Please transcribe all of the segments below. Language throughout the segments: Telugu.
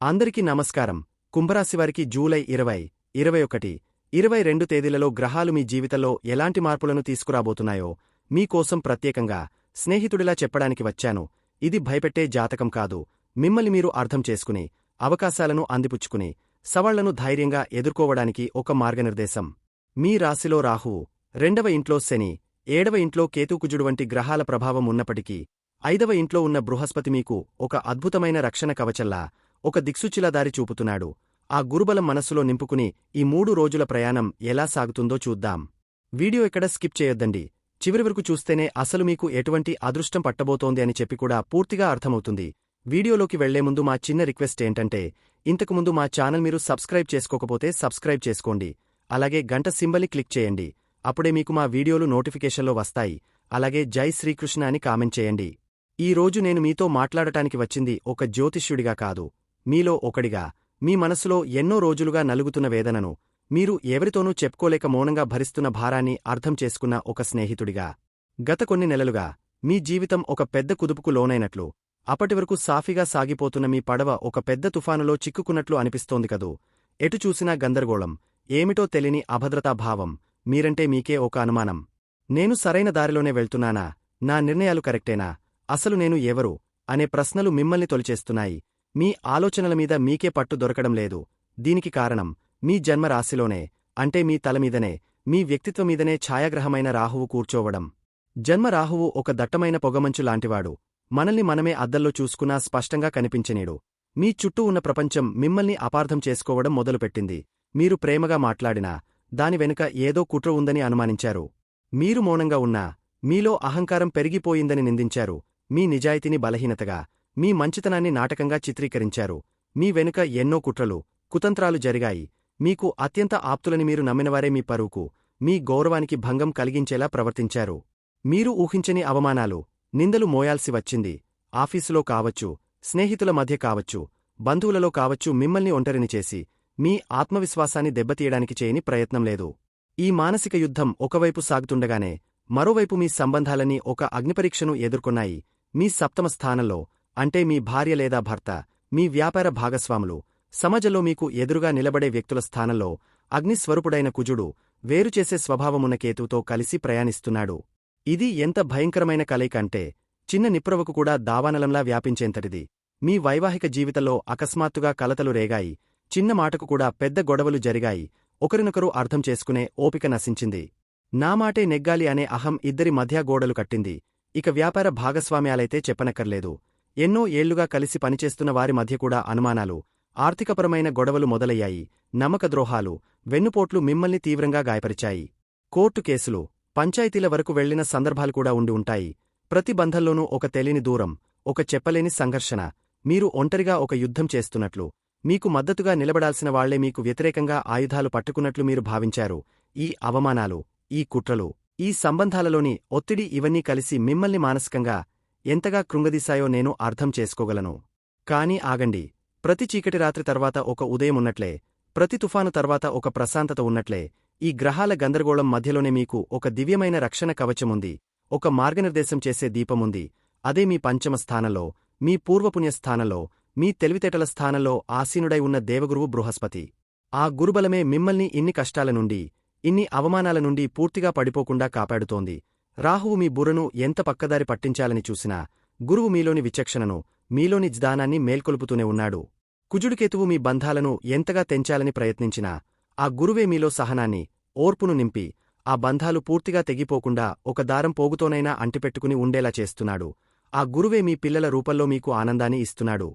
అందరికీ నమస్కారం. కుంభరాశివారికి జూలై ఇరవై ఇరవై ఒకటి ఇరవై రెండు తేదీలలో గ్రహాలు మీ జీవితంలో ఎలాంటి మార్పులను తీసుకురాబోతున్నాయో మీకోసం ప్రత్యేకంగా స్నేహితుడిలా చెప్పడానికి వచ్చాను. ఇది భయపెట్టే జాతకం కాదు. మిమ్మల్ని మీరు అర్థం చేసుకుని అవకాశాలను అందిపుచ్చుకుని సవాళ్ళను ధైర్యంగా ఎదుర్కోవడానికి ఒక మార్గనిర్దేశం. మీ రాశిలో రాహువు రెండవ ఇంట్లో శని ఏడవ ఇంట్లో కేతుకుజుడు వంటి గ్రహాల ప్రభావం ఉన్నప్పటికీ ఐదవ ఇంట్లో ఉన్న బృహస్పతి మీకు ఒక అద్భుతమైన రక్షణ కవచల్లా ఒక దిక్సుచిలాదారి చూపుతున్నాడు. ఆ గురుబలం మనస్సులో నింపుకుని ఈ మూడు రోజుల ప్రయాణం ఎలా సాగుతుందో చూద్దాం. వీడియో ఎక్కడ స్కిప్ చేయొద్దండి. చివరి వరకు చూస్తేనే అసలు మీకు ఎటువంటి అదృష్టం పట్టబోతోంది అని చెప్పి కూడా పూర్తిగా అర్థమవుతుంది. వీడియోలోకి వెళ్ళే ముందు మా చిన్న రిక్వెస్ట్ ఏంటంటే ఇంతకుముందు మా ఛానల్ మీరు సబ్స్క్రైబ్ చేసుకోకపోతే సబ్స్క్రైబ్ చేసుకోండి. అలాగే గంట సింబలి క్లిక్ చేయండి. అప్పుడే మీకు మా వీడియోలు నోటిఫికేషన్లో వస్తాయి. అలాగే జై శ్రీకృష్ణ అని కామెంట్ చేయండి. ఈ రోజు నేను మీతో మాట్లాడటానికి వచ్చింది ఒక జ్యోతిష్యుడిగా కాదు. మీలో ఒకడిగా మీ మనసులో ఎన్నో రోజులుగా నలుగుతున్న వేదనను మీరు ఎవరితోనూ చెప్పుకోలేక మౌనంగా భరిస్తున్న భారాన్ని అర్థం చేసుకున్న ఒక స్నేహితుడిగా. గత కొన్ని నెలలుగా మీ జీవితం ఒక పెద్ద కుదుపుకు లోనైనట్లు అప్పటివరకు సాఫీగా సాగిపోతున్న మీ పడవ ఒక పెద్ద తుఫానులో చిక్కుకున్నట్లు అనిపిస్తోంది కదూ. ఎటు చూసినా గందరగోళం ఏమిటో తెలియని అభద్రతాభావం మీరంటే మీకే ఒక అనుమానం. నేను సరైన దారిలోనే వెళ్తున్నానా? నా నిర్ణయాలు కరెక్టేనా? అసలు నేను ఎవరు? అనే ప్రశ్నలు మిమ్మల్ని తొలిచేస్తున్నాయి. మీ ఆలోచనల మీద మీకే పట్టు దొరకడం లేదు. దీనికి కారణం మీ జన్మరాశిలోనే అంటే మీ తలమీదనే మీ వ్యక్తిత్వమీదనే ఛాయాగ్రహమైన రాహువు కూర్చోవడం. జన్మ రాహువు ఒక దట్టమైన పొగమంచు లాంటివాడు. మనల్ని మనమే అద్దల్లో చూసుకున్నా స్పష్టంగా కనిపించనీడు. మీ చుట్టూ ఉన్న ప్రపంచం మిమ్మల్ని అపార్థం చేసుకోవడం మొదలుపెట్టింది. మీరు ప్రేమగా మాట్లాడినా దాని వెనుక ఏదో కుట్ర ఉందని అనుమానించారు. మీరు మౌనంగా ఉన్నా మీలో అహంకారం పెరిగిపోయిందని నిందించారు. మీ నిజాయితీని బలహీనతగా మీ మంచితనాన్ని నాటకంగా చిత్రీకరించారు. మీ వెనుక ఎన్నో కుట్రలు కుతంత్రాలు జరిగాయి. మీకు అత్యంత ఆప్తులని మీరు నమ్మినవారే మీ పరువుకు మీ గౌరవానికి భంగం కలిగించేలా ప్రవర్తించారు. మీరు ఊహించని అవమానాలు నిందలు మోయాల్సి వచ్చింది. ఆఫీసులో కావచ్చు స్నేహితుల మధ్య కావచ్చు బంధువులలో కావచ్చు మిమ్మల్ని ఒంటరిని చేసి మీ ఆత్మవిశ్వాసాన్ని దెబ్బతీయడానికి చేయని ప్రయత్నం లేదు. ఈ మానసిక యుద్ధం ఒకవైపు సాగుతుండగానే మరోవైపు మీ సంబంధాలని ఒక అగ్నిపరీక్షను ఎదుర్కొన్నాయి. మీ సప్తమ స్థానంలో అంటే మీ భార్య లేదా భర్త మీ వ్యాపార భాగస్వాములు సమాజంలో మీకు ఎదురుగా నిలబడే వ్యక్తుల స్థానంలో అగ్నిస్వరూపుడైన కుజుడు వేరుచేసే స్వభావమున్న కేతుతో కలిసి ప్రయాణిస్తున్నాడు. ఇది ఎంత భయంకరమైన కలయిక అంటే చిన్న నిప్రవకు కూడా దావానలంలా వ్యాపించేంతటిది. మీ వైవాహిక జీవితంలో అకస్మాత్తుగా కలతలు రేగాయి చిన్న మాటకు కూడా పెద్ద గొడవలు జరిగాయి ఒకరినొకరు అర్థం చేసుకునే ఓపిక నశించింది. నా మాటే నెగ్గాలి అనే అహం ఇద్దరి మధ్య గోడలు కట్టింది ఇక వ్యాపార భాగస్వామ్యాలైతే చెప్పనక్కర్లేదు. ఎన్నో ఏళ్ళుగా కలిసి పనిచేస్తున్న వారి మధ్య కూడా అనుమానాలు ఆర్థికపరమైన గొడవలు మొదలయ్యాయి నమ్మకద్రోహాలు వెన్నుపోట్లు మిమ్మల్ని తీవ్రంగా గాయపరిచాయి. కోర్టు కేసులు పంచాయతీల వరకు వెళ్ళిన సందర్భాలు కూడా ఉండి ఉంటాయి. ప్రతి బంధంలోనూ ఒక తెలియని దూరం ఒక చెప్పలేని సంఘర్షణ మీరు ఒంటరిగా ఒక యుద్ధం చేస్తున్నట్లు మీకు మద్దతుగా నిలబడాల్సిన వాళ్ళే మీకు వ్యతిరేకంగా ఆయుధాలు పట్టుకున్నట్లు మీరు భావించారు. ఈ అవమానాలు ఈ కుట్రలు ఈ సంబంధాలలోని ఒత్తిడి ఇవన్నీ కలిసి మిమ్మల్ని మానసికంగా ఎంతగా కృంగదీశాయో నేను అర్థం చేసుకోగలను. కాని ఆగండి. ప్రతి చీకటి రాత్రి తర్వాత ఒక ఉదయం ఉన్నట్లే ప్రతి తుఫాను తర్వాత ఒక ప్రశాంతత ఉన్నట్లే ఈ గ్రహాల గందరగోళం మధ్యలోనే మీకు ఒక దివ్యమైన రక్షణ కవచముంది ఒక మార్గనిర్దేశం చేసే దీపముంది. అదే మీ పంచమ స్థానంలో మీ పూర్వపుణ్య స్థానంలో మీ తెలివితేటల స్థానంలో ఆసీనుడై ఉన్న దేవగురువు బృహస్పతి. ఆ గురుబలమే మిమ్మల్ని ఇన్ని కష్టాల నుండి ఇన్ని అవమానాల నుండి పూర్తిగా పడిపోకుండా కాపాడుతోంది. రాహువు మీ బుర్రను ఎంత పక్కదారి పట్టించాలని చూసినా గురువు మీలోని విచక్షణను మీలోని జ్ఞానాన్ని మేల్కొలుపుతూనే ఉన్నాడు. కుజుడికేతువు మీ బంధాలను ఎంతగా తెంచాలని ప్రయత్నించినా ఆ గురువే మీలో సహనాన్ని ఓర్పును నింపి ఆ బంధాలు పూర్తిగా తెగిపోకుండా ఒక దారం పోగుతోనైనా అంటిపెట్టుకుని ఉండేలా చేస్తున్నాడు. ఆ గురువే మీ పిల్లల రూపంలో మీకు ఆనందాన్ని ఇస్తున్నాడు.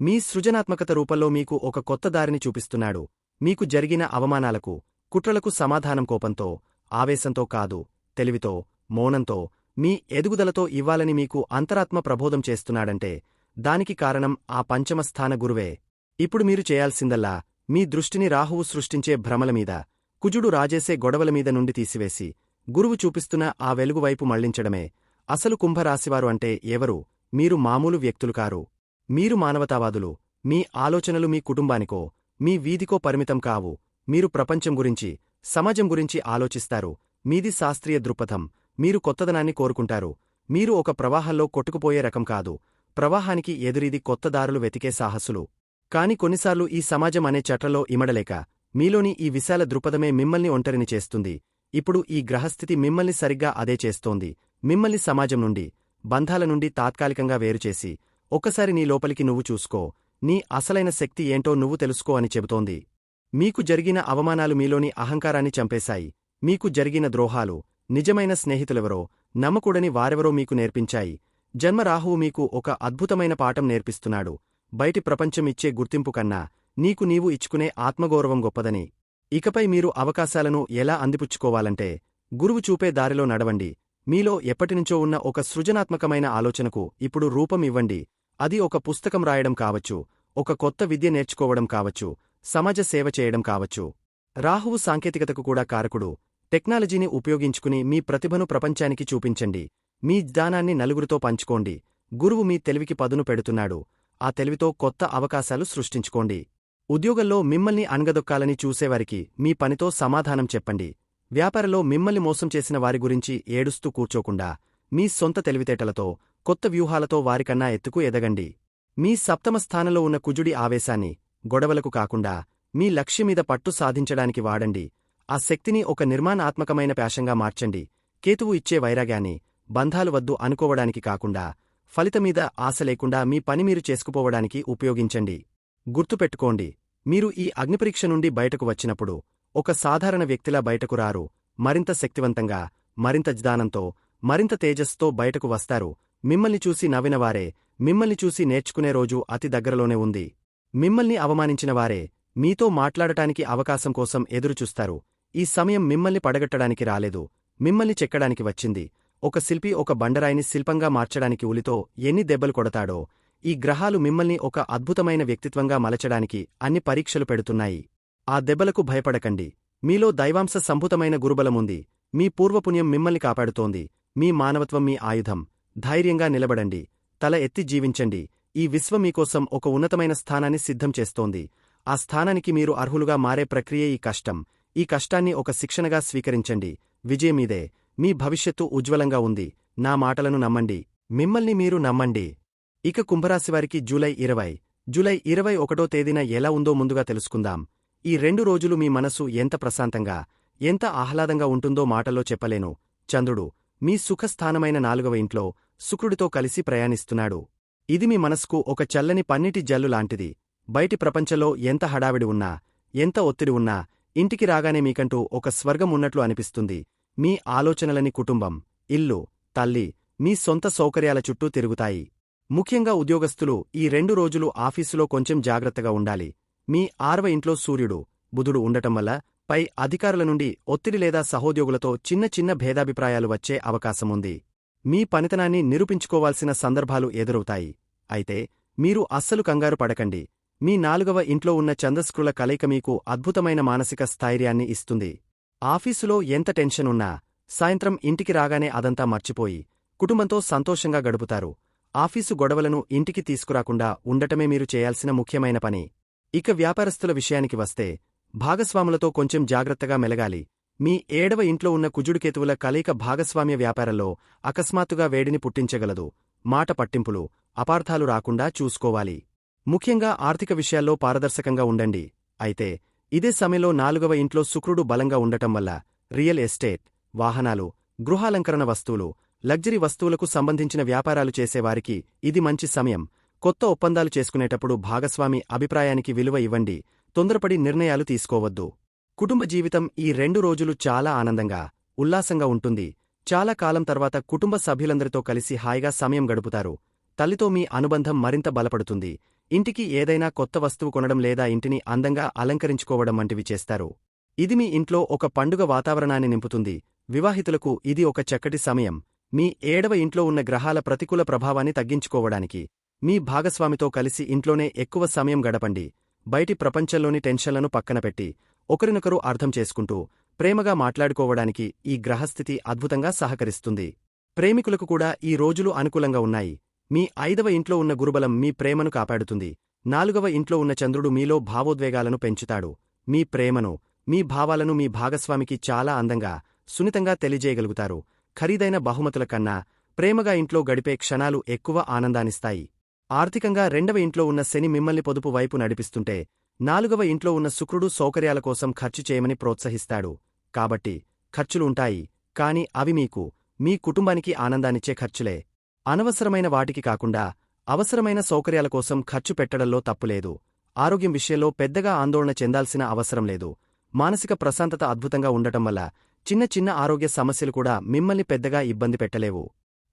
మీ సృజనాత్మకత రూపంలో మీకు ఒక కొత్త దారిని చూపిస్తున్నాడు. మీకు జరిగిన అవమానాలకు కుట్రలకు సమాధానం కోపంతో ఆవేశంతో కాదు తెలివితో మౌనంతో మీ ఎదుగుదలతో ఇవ్వాలని మీకు అంతరాత్మ ప్రబోధం చేస్తున్నాడంటే దానికి కారణం ఆ పంచమస్థాన గురువే. ఇప్పుడు మీరు చేయాల్సిందల్లా మీ దృష్టిని రాహువు సృష్టించే భ్రమలమీద కుజుడు రాజేసే గొడవలమీద నుండి తీసివేసి గురువు చూపిస్తున్న ఆ వెలుగువైపు మళ్ళించడమే. అసలు కుంభరాశివారు అంటే ఎవరు? మీరు మామూలు వ్యక్తులు కారు. మీరు మానవతావాదులు. మీ ఆలోచనలు మీ కుటుంబానికో మీ వీధికో పరిమితం కావు. మీరు ప్రపంచం గురించి సమాజం గురించి ఆలోచిస్తారు. మీది శాస్త్రీయ దృక్పథం. మీరు కొత్తదనాన్ని కోరుకుంటారు. మీరు ఒక ప్రవాహంలో కొట్టుకుపోయే రకం కాదు. ప్రవాహానికి ఎదురీది కొత్త దారులు వెతికే సాహసులు. కాని కొన్నిసార్లు ఈ సమాజం అనే చట్రలో ఇమడలేక మీలోని ఈ విశాల దృపథమే మిమ్మల్ని ఒంటరిని చేస్తుంది. ఇప్పుడు ఈ గ్రహస్థితి మిమ్మల్ని సరిగ్గా అదే చేస్తోంది. మిమ్మల్ని సమాజం నుండి బంధాల నుండి తాత్కాలికంగా వేరుచేసి ఒక్కసారి నీ లోపలికి నువ్వు చూసుకో. నీ అసలైన శక్తి ఏంటో నువ్వు తెలుసుకో అని చెబుతోంది. మీకు జరిగిన అవమానాలు మీలోని అహంకారాన్ని చంపేశాయి. మీకు జరిగిన ద్రోహాలు నిజమైన స్నేహితులెవరో నమ్మకూడని వారెవరో మీకు నేర్పించాయి. జన్మరాహువు మీకు ఒక అద్భుతమైన పాఠం నేర్పిస్తున్నాడు. బయటి ప్రపంచం ఇచ్చే గుర్తింపు కన్నా నీకు నీవు ఇచ్చుకునే ఆత్మగౌరవం గొప్పదని. ఇకపై మీరు అవకాశాలను ఎలా అందిపుచ్చుకోవాలంటే గురువు చూపే దారిలో నడవండి. మీలో ఎప్పటినుంచో ఉన్న ఒక సృజనాత్మకమైన ఆలోచనకు ఇప్పుడు రూపం ఇవ్వండి. అది ఒక పుస్తకం రాయడం కావచ్చు ఒక కొత్త విద్య నేర్చుకోవడం కావచ్చు సమాజ సేవ చేయడం కావచ్చు. రాహువు సాంకేతికతకు కూడా కారకుడు. టెక్నాలజీని ఉపయోగించుకుని మీ ప్రతిభను ప్రపంచానికి చూపించండి. మీ జ్ఞానాన్ని నలుగురితో పంచుకోండి. గురువు మీ తెలివికి పదును పెడుతున్నాడు. ఆ తెలివితో కొత్త అవకాశాలు సృష్టించుకోండి. ఉద్యోగంలో మిమ్మల్ని అణగదొక్కాలని చూసేవారికి మీ పనితో సమాధానం చెప్పండి. వ్యాపారలో మిమ్మల్ని మోసం చేసిన వారి గురించి ఏడుస్తూ కూర్చోకుండా మీ సొంత తెలివితేటలతో కొత్త వ్యూహాలతో వారికన్నా ఎత్తుకు ఎదగండి. మీ సప్తమ స్థానంలో ఉన్న కుజుడి ఆవేశాన్ని గొడవలకు కాకుండా మీ లక్ష్యమీద పట్టు సాధించడానికి వాడండి. ఆ శక్తిని ఒక నిర్మాణాత్మకమైన ప్యాషంగా మార్చండి. కేతువు ఇచ్చే వైరాగ్యాన్ని బంధాలు వద్దు అనుకోవడానికి కాకుండా ఫలితమీద ఆశ లేకుండా మీ పని మీరు చేసుకుపోవడానికి ఉపయోగించండి. గుర్తుపెట్టుకోండి మీరు ఈ అగ్నిపరీక్ష నుండి బయటకు వచ్చినప్పుడు ఒక సాధారణ వ్యక్తిలా బయటకు రారు. మరింత శక్తివంతంగా మరింత జ్ఞానంతో మరింత తేజస్తో బయటకు వస్తారు. మిమ్మల్ని చూసి నవ్వినవారే మిమ్మల్ని చూసి నేర్చుకునే రోజు అతి దగ్గరలోనే ఉంది. మిమ్మల్ని అవమానించినవారే మీతో మాట్లాడటానికి అవకాశం కోసం ఎదురుచూస్తారు. ఈ సమయం మిమ్మల్ని పడగట్టడానికి రాలేదు మిమ్మల్ని చెక్కడానికి వచ్చింది. ఒక శిల్పి ఒక బండరాయిని శిల్పంగా మార్చడానికి ఉలితో ఎన్ని దెబ్బలు కొడతాడో ఈ గ్రహాలు మిమ్మల్ని ఒక అద్భుతమైన వ్యక్తిత్వంగా మలచడానికి అన్ని పరీక్షలు పెడుతున్నాయి. ఆ దెబ్బలకు భయపడకండి. మీలో దైవాంశ సంభుతమైన గురుబలముంది మీ పూర్వపుణ్యం మిమ్మల్ని కాపాడుతోంది. మీ మానవత్వం మీ ఆయుధం. ధైర్యంగా నిలబడండి. తల ఎత్తి జీవించండి. ఈ విశ్వం మీకోసం ఒక ఉన్నతమైన స్థానాన్ని సిద్ధం చేస్తోంది. ఆ స్థానానికి మీరు అర్హులుగా మారే ప్రక్రియ ఈ కష్టం. ఈ కష్టాన్ని ఒక శిక్షణగా స్వీకరించండి. విజయమీదే మీ భవిష్యత్తు ఉజ్వలంగా ఉంది. నా మాటలను నమ్మండి. మిమ్మల్ని మీరు నమ్మండి. ఇక కుంభరాశివారికి జూలై ఇరవై. జూలై ఇరవై ఒకటో తేదీన ఎలా ఉందో ముందుగా తెలుసుకుందాం. ఈ రెండు రోజులు మీ మనసు ఎంత ప్రశాంతంగా ఎంత ఆహ్లాదంగా ఉంటుందో మాటల్లో చెప్పలేను. చంద్రుడు మీ సుఖస్థానమైన నాలుగవ ఇంట్లో శుక్రుడితో కలిసి ప్రయాణిస్తున్నాడు. ఇది మీ మనస్కు ఒక చల్లని పన్నిటి జల్లు లాంటిది. బయటి ప్రపంచంలో ఎంత హడావిడి ఉన్నా ఎంత ఒత్తిడి ఉన్నా ఇంటికి రాగానే మీకంటూ ఒక స్వర్గం ఉన్నట్లు అనిపిస్తుంది. మీ ఆలోచనలని కుటుంబం ఇల్లు తల్లి మీ సొంత సౌకర్యాల చుట్టూ తిరుగుతాయి. ముఖ్యంగా ఉద్యోగస్తులు ఈ రెండు రోజులు ఆఫీసులో కొంచెం జాగ్రత్తగా ఉండాలి. మీ ఆరవ ఇంట్లో సూర్యుడు బుధుడు ఉండటం వల్ల పై అధికారుల నుండి ఒత్తిడి లేదా సహోద్యోగులతో చిన్న చిన్న భేదాభిప్రాయాలు వచ్చే అవకాశముంది. మీ పనితనాన్ని నిరూపించుకోవాల్సిన సందర్భాలు ఎదురవుతాయి. అయితే మీరు అస్సలు కంగారు పడకండి. మీ నాలుగవ ఇంట్లో ఉన్న చందస్కుల కలయిక మీకు అద్భుతమైన మానసిక స్థైర్యాన్ని ఇస్తుంది. ఆఫీసులో ఎంత టెన్షన్ ఉన్నా సాయంత్రం ఇంటికి రాగానే అదంతా మర్చిపోయి కుటుంబంతో సంతోషంగా గడుపుతారు. ఆఫీసు గొడవలను ఇంటికి తీసుకురాకుండా ఉండటమే మీరు చేయాల్సిన ముఖ్యమైన పని. ఇక వ్యాపారస్తుల విషయానికి వస్తే భాగస్వాములతో కొంచెం జాగ్రత్తగా మెలగాలి. మీ ఏడవ ఇంట్లో ఉన్న కుజుడుకేతువుల కలయిక భాగస్వామ్య వ్యాపారంలో అకస్మాత్తుగా వేడిని పుట్టించగలదు. మాట పట్టింపులు అపార్థాలు రాకుండా చూసుకోవాలి. ముఖ్యంగా ఆర్థిక విషయాల్లో పారదర్శకంగా ఉండండి. అయితే ఇదే సమయంలో నాలుగవ ఇంట్లో శుక్రుడు బలంగా ఉండటం వల్ల రియల్ ఎస్టేట్ వాహనాలు గృహాలంకరణ వస్తువులు లగ్జరీ వస్తువులకు సంబంధించిన వ్యాపారాలు చేసేవారికి ఇది మంచి సమయం. కొత్త ఒప్పందాలు చేసుకునేటప్పుడు భాగస్వామి అభిప్రాయానికి విలువ ఇవ్వండి. తొందరపడి నిర్ణయాలు తీసుకోవద్దు. కుటుంబ జీవితం ఈ రెండు రోజులు చాలా ఆనందంగా ఉల్లాసంగా ఉంటుంది. చాలా కాలం తర్వాత కుటుంబ సభ్యులందరితో కలిసి హాయిగా సమయం గడుపుతారు. తల్లితో మీ అనుబంధం మరింత బలపడుతుంది. ఇంటికి ఏదైనా కొత్త వస్తువు కొనడం లేదా ఇంటిని అందంగా అలంకరించుకోవడం వంటివి చేస్తారు. ఇది మీ ఇంట్లో ఒక పండుగ వాతావరణాన్ని నింపుతుంది. వివాహితులకు ఇది ఒక చక్కటి సమయం. మీ ఏడవ ఇంట్లో ఉన్న గ్రహాల ప్రతికూల ప్రభావాన్ని తగ్గించుకోవడానికి మీ భాగస్వామితో కలిసి ఇంట్లోనే ఎక్కువ సమయం గడపండి. బయటి ప్రపంచంలోని టెన్షన్లను పక్కనపెట్టి ఒకరినొకరు అర్థం చేసుకుంటూ ప్రేమగా మాట్లాడుకోవడానికి ఈ గ్రహస్థితి అద్భుతంగా సహకరిస్తుంది. ప్రేమికులకు కూడా ఈ రోజులు అనుకూలంగా ఉన్నాయి. మీ ఐదవ ఇంట్లో ఉన్న గురుబలం మీ ప్రేమను కాపాడుతుంది. నాలుగవ ఇంట్లో ఉన్న చంద్రుడు మీలో భావోద్వేగాలను పెంచుతాడు. మీ ప్రేమను మీ భావాలను మీ భాగస్వామికి చాలా అందంగా సున్నితంగా తెలియజేయగలుగుతారు. ఖరీదైన బహుమతుల కన్నా ప్రేమగా ఇంట్లో గడిపే క్షణాలు ఎక్కువ ఆనందాన్నిస్తాయి. ఆర్థికంగా రెండవ ఇంట్లో ఉన్న శని మిమ్మల్ని పొదుపు వైపు నడిపిస్తుంటే నాలుగవ ఇంట్లో ఉన్న శుక్రుడు సౌకర్యాల కోసం ఖర్చు చేయమని ప్రోత్సహిస్తాడు. కాబట్టి ఖర్చులు ఉంటాయి కాని అవి మీకు మీ కుటుంబానికి ఆనందాన్నిచ్చే ఖర్చులే. అనవసరమైన వాటికి కాకుండా అవసరమైన సౌకర్యాల కోసం ఖర్చు పెట్టడంలో తప్పులేదు ఆరోగ్యం విషయంలో పెద్దగా ఆందోళన చెందాల్సిన అవసరం లేదు. మానసిక ప్రశాంతత అద్భుతంగా ఉండటం వల్ల చిన్న చిన్న ఆరోగ్య సమస్యలు కూడా మిమ్మల్ని పెద్దగా ఇబ్బంది పెట్టలేవు.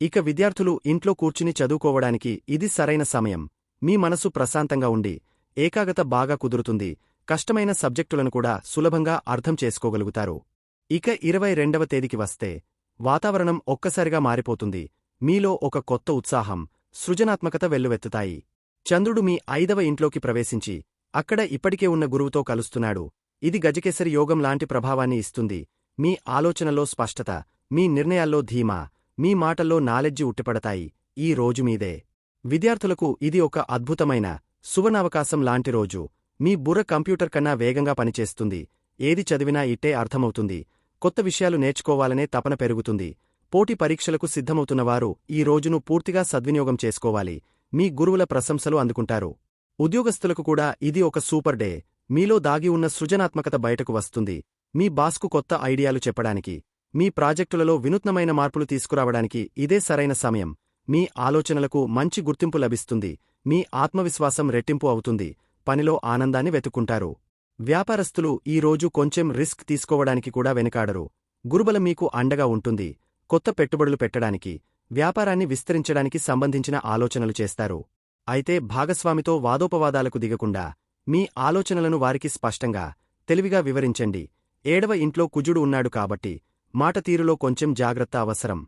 ఇక విద్యార్థులు ఇంట్లో కూర్చుని చదువుకోవడానికి ఇది సరైన సమయం. మీ మనసు ప్రశాంతంగా ఉండి ఏకాగ్రత బాగా కుదురుతుంది కష్టమైన సబ్జెక్టులను కూడా సులభంగా అర్థం చేసుకోగలుగుతారు. ఇక ఇరవై రెండవ తేదీకి వస్తే వాతావరణం ఒక్కసారిగా మారిపోతుంది. మీలో ఒక కొత్త ఉత్సాహం సృజనాత్మకత వెల్లువెత్తుతాయి. చంద్రుడు మీ ఐదవ ఇంట్లోకి ప్రవేశించి అక్కడ ఇప్పటికే ఉన్న గురువుతో కలుస్తున్నాడు. ఇది గజకేసరి యోగం లాంటి ప్రభావాన్ని ఇస్తుంది. మీ ఆలోచనలో స్పష్టత మీ నిర్ణయాల్లో ధీమా మీ మాటల్లో నాలెడ్జి ఉట్టిపడతాయి. ఈ రోజు మీదే. విద్యార్థులకు ఇది ఒక అద్భుతమైన సువర్ణావకాశం లాంటి రోజు. మీ బుర్ర కంప్యూటర్ కన్నా వేగంగా పనిచేస్తుంది. ఏది చదివినా ఇట్టే అర్థమవుతుంది. కొత్త విషయాలు నేర్చుకోవాలనే తపన పెరుగుతుంది. పోటీ పరీక్షలకు సిద్ధమవుతున్నవారు ఈ రోజును పూర్తిగా సద్వినియోగం చేసుకోవాలి. మీ గురువుల ప్రశంసలు అందుకుంటారు. ఉద్యోగస్తులకు కూడా ఇది ఒక సూపర్ డే. మీలో దాగి ఉన్న సృజనాత్మకత బయటకు వస్తుంది. మీ బాస్కు కొత్త ఐడియాలు చెప్పడానికి మీ ప్రాజెక్టులలో వినూత్నమైన మార్పులు తీసుకురావడానికి ఇదే సరైన సమయం. మీ ఆలోచనలకు మంచి గుర్తింపు లభిస్తుంది. మీ ఆత్మవిశ్వాసం రెట్టింపు అవుతుంది. పనిలో ఆనందాన్ని వెతుక్కుంటారు. వ్యాపారస్తులు ఈ రోజు కొంచెం రిస్క్ తీసుకోవడానికి కూడా వెనుకాడరు. గురుబల మీకు అండగా ఉంటుంది. కొత్త పెట్టుబడులు పెట్టడానికి వ్యాపారాన్ని విస్తరించడానికి సంబంధించిన ఆలోచనలు చేస్తారు. అయితే భాగస్వామితో వాదోపవాదాలకు దిగకుండా మీ ఆలోచనలను వారికి స్పష్టంగా తెలివిగా వివరించండి. ఏడవ ఇంట్లో కుజుడు ఉన్నాడు కాబట్టి మాట తీరులో కొంచెం జాగ్రత్త అవసరం.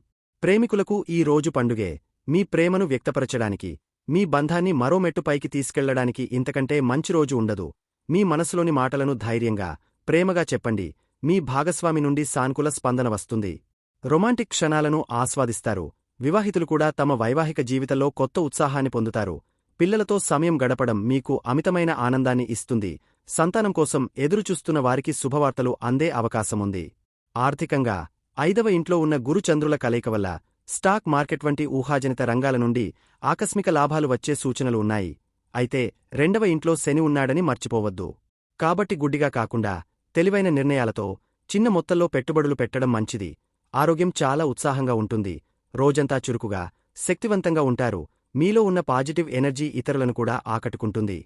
ప్రేమికులకు ఈ రోజు పండుగే. మీ ప్రేమను వ్యక్తపరచడానికి మీ బంధాన్ని మరో మెట్టుపైకి తీసుకెళ్ళడానికి ఇంతకంటే మంచి రోజు ఉండదు. మీ మనసులోని మాటలను ధైర్యంగా ప్రేమగా చెప్పండి. మీ భాగస్వామి నుండి సానుకూల స్పందన వస్తుంది. రొమాంటిక్ క్షణాలను ఆస్వాదిస్తారు. వివాహితులు కూడా తమ వైవాహిక జీవితంలో కొత్త ఉత్సాహాన్ని పొందుతారు. పిల్లలతో సమయం గడపడం మీకు అమితమైన ఆనందాన్ని ఇస్తుంది. సంతానం కోసం ఎదురుచూస్తున్న వారికి శుభవార్తలు అందే అవకాశముంది. ఆర్థికంగా ఐదవ ఇంట్లో ఉన్న గురుచంద్రుల కలయిక వల్ల స్టాక్ మార్కెట్ వంటి ఊహాజనిత రంగాల నుండి ఆకస్మిక లాభాలు వచ్చే సూచనలు ఉన్నాయి. అయితే రెండవ ఇంట్లో శని ఉన్నాడని మర్చిపోవద్దు. కాబట్టి గుడ్డిగా కాకుండా తెలివైన నిర్ణయాలతో చిన్న మొత్తంలో పెట్టుబడులు పెట్టడం మంచిది. ఆరోగ్యం చాలా ఉత్సాహంగా ఉంటుంది. రోజంతా చురుకుగా శక్తివంతంగా ఉంటారు. మీలో ఉన్న పాజిటివ్ ఎనర్జీ ఇతరులను కూడా ఆకట్టుకుంటుంది.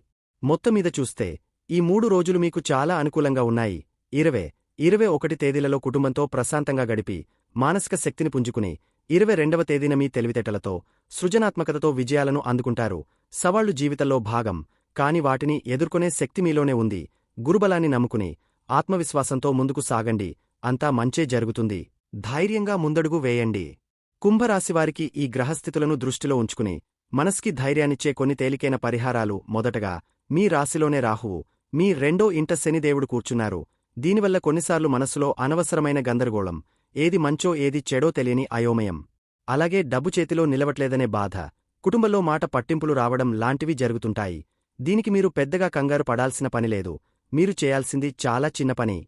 మొత్తమీద చూస్తే ఈ మూడు రోజులు మీకు చాలా అనుకూలంగా ఉన్నాయి. ఇరవై ఇరవై ఒకటి తేదీలలో కుటుంబంతో ప్రశాంతంగా గడిపి మానసిక శక్తిని పుంజుకుని ఇరవై రెండవ తేదీన మీ తెలివితేటలతో సృజనాత్మకతతో విజయాలను అందుకుంటారు. సవాళ్ళు జీవితంలో భాగం కాని వాటిని ఎదుర్కొనే శక్తి మీలోనే ఉంది. గురుబలాన్ని నమ్ముకుని ఆత్మవిశ్వాసంతో ముందుకు సాగండి. అంతా మంచే జరుగుతుంది. ధైర్యంగా ముందడుగు వేయండి. కుంభరాశివారికి ఈ గ్రహస్థితులను దృష్టిలో ఉంచుకుని మనస్కి ధైర్యాన్నిచ్చే కొన్ని తేలికైన పరిహారాలు మొదటగా మీ రాశిలోనే రాహువు మీ రెండో ఇంట శనిదేవుడు కూర్చున్నారు. దీనివల్ల కొన్నిసార్లు మనస్సులో అనవసరమైన గందరగోళం ఏది మంచో ఏది చెడో తెలియని అయోమయం. అలాగే డబ్బు చేతిలో నిలవట్లేదనే బాధ కుటుంబంలో మాట పట్టింపులు రావడం లాంటివి జరుగుతుంటాయి. దీనికి మీరు పెద్దగా కంగారు పడాల్సిన పనిలేదు మీరు చేయాల్సింది చాలా చిన్న పని.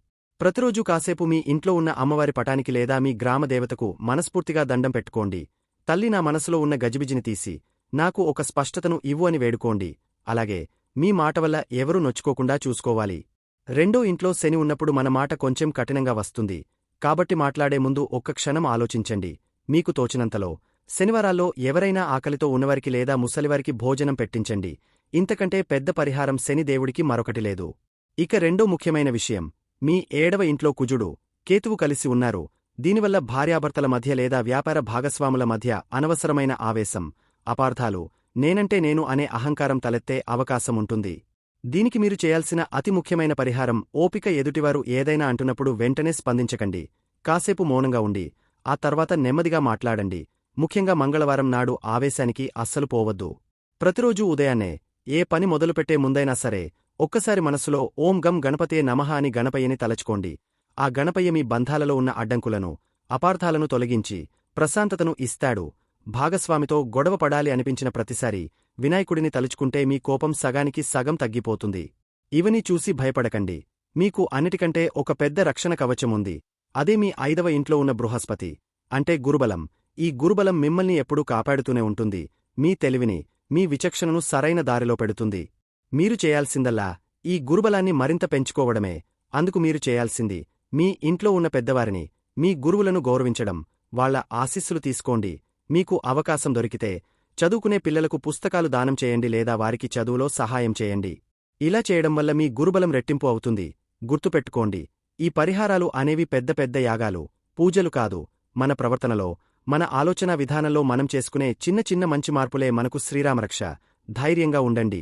ప్రతిరోజూ కాసేపు మీ ఇంట్లో ఉన్న అమ్మవారి పటానికి లేదా మీ గ్రామదేవతకు మనస్ఫూర్తిగా దండం పెట్టుకోండి. తల్లి నా మనసులో ఉన్న గజిబిజిని తీసి నాకు ఒక స్పష్టతను ఇవ్వు అని వేడుకోండి. అలాగే మీ మాట వల్ల ఎవరూ నొచ్చుకోకుండా చూసుకోవాలి. రెండో ఇంట్లో శని ఉన్నప్పుడు మన మాట కొంచెం కఠినంగా వస్తుంది. కాబట్టి మాట్లాడే ముందు ఒక్క క్షణం ఆలోచించండి. మీకు తోచినంతలో శనివారాల్లో ఎవరైనా ఆకలితో ఉన్నవారికి లేదా ముసలివారికి భోజనం పెట్టించండి. ఇంతకంటే పెద్ద పరిహారం శని దేవుడికి మరొకటి లేదు. ఇక రెండో ముఖ్యమైన విషయం మీ ఏడవ ఇంట్లో కుజుడు కేతువు కలిసి ఉన్నారు. దీనివల్ల భార్యాభర్తల మధ్య లేదా వ్యాపార భాగస్వాముల మధ్య అనవసరమైన ఆవేశం అపార్థాలు నేనంటే నేను అనే అహంకారం తలెత్తే అవకాశముంటుంది దీనికి మీరు చేయాల్సిన అతి ముఖ్యమైన పరిహారం ఓపిక ఎదుటివారు ఏదైనా అంటున్నప్పుడు వెంటనే స్పందించకండి. కాసేపు మౌనంగా ఉండి ఆ తర్వాత నెమ్మదిగా మాట్లాడండి. ముఖ్యంగా మంగళవారం నాడు ఆవేశానికి అస్సలు పోవద్దు. ప్రతిరోజూ ఉదయాన్నే ఏ పని మొదలుపెట్టే ముందైనా సరే ఒక్కసారి మనసులో ఓం గం గణపతే నమః అని గణపయ్యని తలచుకోండి. ఆ గణపయ్య మీ బంధాలలో ఉన్న అడ్డంకులను అపార్థాలను తొలగించి ప్రశాంతతను ఇస్తాడు. భాగస్వామితో గొడవ పడాలి అనిపించిన ప్రతిసారి వినాయకుడిని తలుచుకుంటే మీ కోపం సగానికి సగం తగ్గిపోతుంది. ఇవని చూసి భయపడకండి. మీకు అన్నిటికంటే ఒక పెద్ద రక్షణ కవచముంది అదే మీ ఐదవ ఇంట్లో ఉన్న బృహస్పతి. అంటే గురుబలం. ఈ గురుబలం మిమ్మల్ని ఎప్పుడూ కాపాడుతూనే ఉంటుంది. మీ తెలివిని మీ విచక్షణను సరైన దారిలో పెడుతుంది. మీరు చేయాల్సిందల్లా ఈ గురుబలాన్ని మరింత పెంచుకోవడమే. అందుకు మీరు చేయాల్సింది మీ ఇంట్లో ఉన్న పెద్దవారిని మీ గురువులను గౌరవించడం వాళ్ళ ఆశీస్సులు తీసుకోండి. మీకు అవకాశం దొరికితే చదువుకునే పిల్లలకు పుస్తకాలు దానం చేయండి లేదా వారికి చదువులో సహాయం చేయండి. ఇలా చేయడం వల్ల మీ గురుబలం రెట్టింపు అవుతుంది. గుర్తుపెట్టుకోండి ఈ పరిహారాలు అనేవి పెద్ద పెద్ద యాగాలు పూజలు కాదు. మన ప్రవర్తనలో మన ఆలోచనా విధానంలో మనం చేసుకునే చిన్న చిన్న మంచి మార్పులే మనకు శ్రీరామరక్ష. ధైర్యంగా ఉండండి.